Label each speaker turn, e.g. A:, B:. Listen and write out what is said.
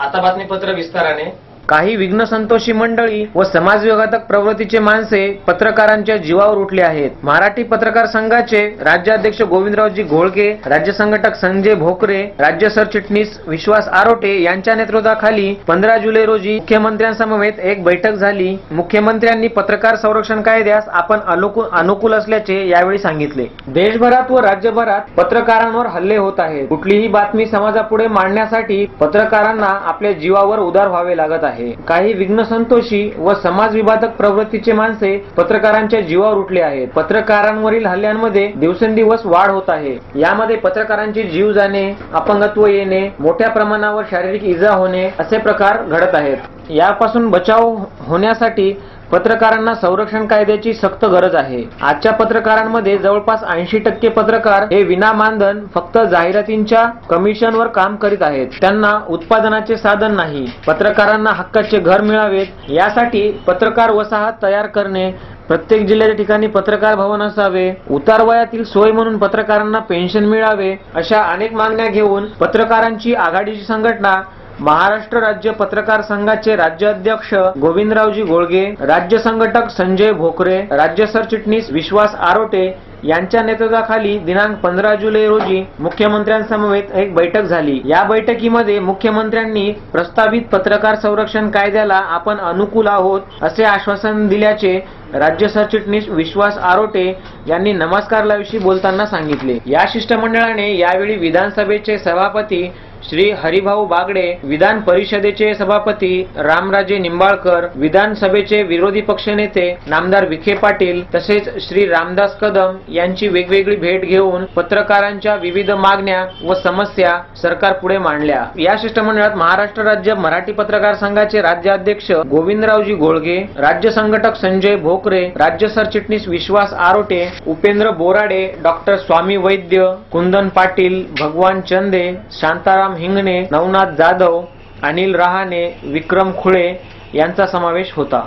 A: आता बातमीपत्र विस्ताराने.
B: काही विघ्न संतोषी मंडळी व समाजविघातक प्रवृत्तीचे माणसे पत्रकारांच्या जीवावर उठले आहेत. मराठी पत्रकार संघाचे राज्याध्यक्ष गोविंदरावजी घोळके राज्य संघटक संजय भोकरे राज्य सरचिटणीस विश्वास आरोटे यांच्या नेतृत्वाखाली पंधरा जुलै रोजी मुख्यमंत्र्यांसमवेत एक बैठक झाली. मुख्यमंत्र्यांनी पत्रकार संरक्षण कायद्यास आपण अनुकूल अनुकूल असल्याचे यावेळी सांगितले. देशभरात व राज्यभरात पत्रकारांवर हल्ले होत आहेत. कुठलीही बातमी समाजापुढे मांडण्यासाठी पत्रकारांना आपल्या जीवावर उदार व्हावे लागत आहे. काही विघ्न संतोषी व समाज विघातक प्रवृत्तीचे माणसे पत्रकारांच्या जीवावर उठले आहेत. पत्रकारांवरील हल्ल्यांमध्ये दिवसेंदिवस वाढ होत आहे. यामध्ये पत्रकारांचे जीव जाणे अपंगत्व येणे मोठ्या प्रमाणावर शारीरिक इजा होणे असे प्रकार घडत आहेत. यापासून बचाव होण्यासाठी पत्रकारांना संरक्षण कायद्याची सक्त गरज आहे. आजच्या पत्रकारांमध्ये जवळपास ऐंशी टक्के पत्रकार हे विना मानधन फक्त जाहिरातींच्या कमिशनवर काम करीत आहेत. त्यांना उत्पादनाचे साधन नाही. पत्रकारांना हक्काचे घर मिळावेत. यासाठी पत्रकार वसाहत तयार करणे प्रत्येक जिल्ह्याच्या ठिकाणी पत्रकार भवन असावे उतार वयातील सोय म्हणून पत्रकारांना पेन्शन मिळावे अशा अनेक मागण्या घेऊन पत्रकारांची आघाडीची संघटना महाराष्ट्र राज्य पत्रकार संघाचे राज्य अध्यक्ष गोविंदरावजी गोळगे राज्य संघटक संजय भोकरे राज्य सरचिटणीस विश्वास आरोटे यांच्या नेतृत्वाखाली दिनांक पंधरा जुलै रोजी मुख्यमंत्र्यांसमवेत एक बैठक झाली. या बैठकीमध्ये मुख्यमंत्र्यांनी प्रस्तावित पत्रकार संरक्षण कायद्याला आपण अनुकूल आहोत असे आश्वासन दिल्याचे राज्य सरचिटणीस विश्वास आरोटे यांनी नमस्कारलाविषयी बोलताना सांगितले. या शिष्टमंडळाने यावेळी विधानसभेचे सभापती श्री हरिभाऊ बागडे विधान परिषदेचे सभापती रामराजे निंबाळकर विधानसभेचे विरोधी पक्षनेते नामदार विखे पाटील तसेच श्री रामदास कदम यांची वेगवेगळी भेट घेऊन पत्रकारांच्या विविध मागण्या व समस्या सरकार पुढे मांडल्या. या शिष्टमंडळात महाराष्ट्र राज्य मराठी पत्रकार संघाचे राज्याध्यक्ष गोविंदरावजी घोळगे राज्य संघटक संजय भोकरे राज्य सरचिटणीस विश्वास आरोटे उपेंद्र बोराडे डॉक्टर स्वामी वैद्य कुंदन पाटील भगवान चंदे शांताराम हिंगणे नवनाथ जाधव अनिल रहाणे विक्रम खुळे यांचा समावेश होता.